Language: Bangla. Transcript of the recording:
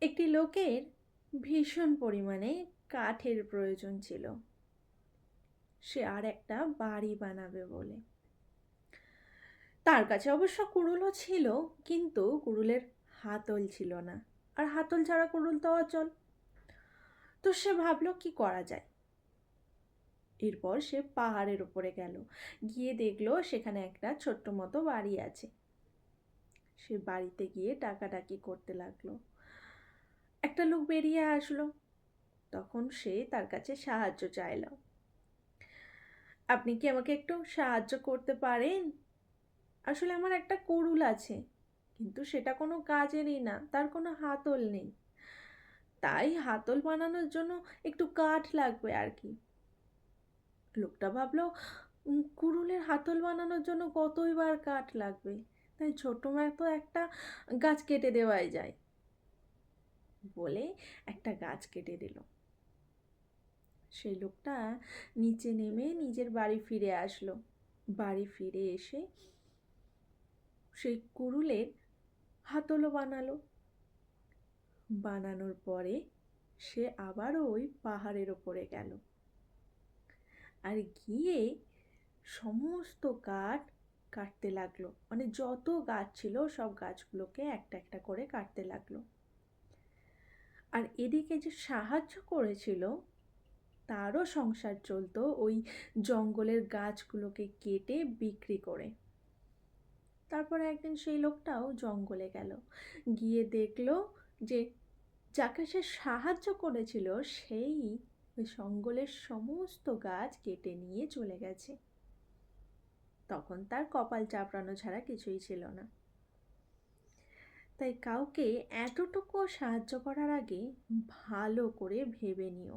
একটি লোকের ভীষণ পরিমাণে কাঠের প্রয়োজন ছিল। সে আর একটা বাড়ি বানাবে বলে। তার কাছে অবশ্য কুড়ুলও ছিল, কিন্তু কুড়ুলের হাতল ছিল না। আর হাতল ছাড়া কুড়ুল তো অচল। তো সে ভাবলো, কি করা যায়? এরপর সে পাহাড়ের উপরে গেল। গিয়ে দেখল, সেখানে একটা ছোট্ট মতো বাড়ি আছে। সে বাড়িতে গিয়ে ডাকাডাকি করতে লাগল। একটা লোক বেরিয়ে আসলো। তখন সে তার কাছে সাহায্য চাইল। আপনি কি আমাকে একটু সাহায্য করতে পারেন? আসলে আমার একটা কুড়ুল আছে, কিন্তু সেটা কোনো কাজেরই না, তার কোনো হাতল নেই। তাই হাতল বানানোর জন্য একটু কাঠ লাগবে আর কি। লোকটা ভাবলো কুড়ুলের হাতল বানানোর জন্য কতই বার কাঠ লাগবে? তাই ছোট মতো একটা গাছ কেটে দেওয়াই যায়। বলে একটা গাছ কেটে দিল। সেই লোকটা নিচে নেমে নিজের বাড়ি ফিরে আসলো। বাড়ি ফিরে এসে সেই কুড়ুলের হাতলও বানালো। বানানোর পরে সে আবারও ওই পাহাড়ের ওপরে গেল। আর গিয়ে সমস্ত কাঠ কাটতে লাগল। মানে যত গাছ ছিল সব গাছগুলোকে একটা একটা করে কাটতে লাগল। আর এদিকে যে সাহায্য করেছিল, তারও সংসার চলতো ওই জঙ্গলের গাছগুলোকে কেটে বিক্রি করে। তারপরে একদিন সেই লোকটাও জঙ্গলে গেল। গিয়ে দেখল যে যাকে সে সাহায্য করেছিল, সেই জঙ্গলের সমস্ত গাছ কেটে নিয়ে চলে গেছে। তখন তার কপাল চাপড়ানো ছাড়া কিছুই ছিল না। তাই কাউকে এতটুকুও সাহায্য করার আগে ভালো করে ভেবে নিও।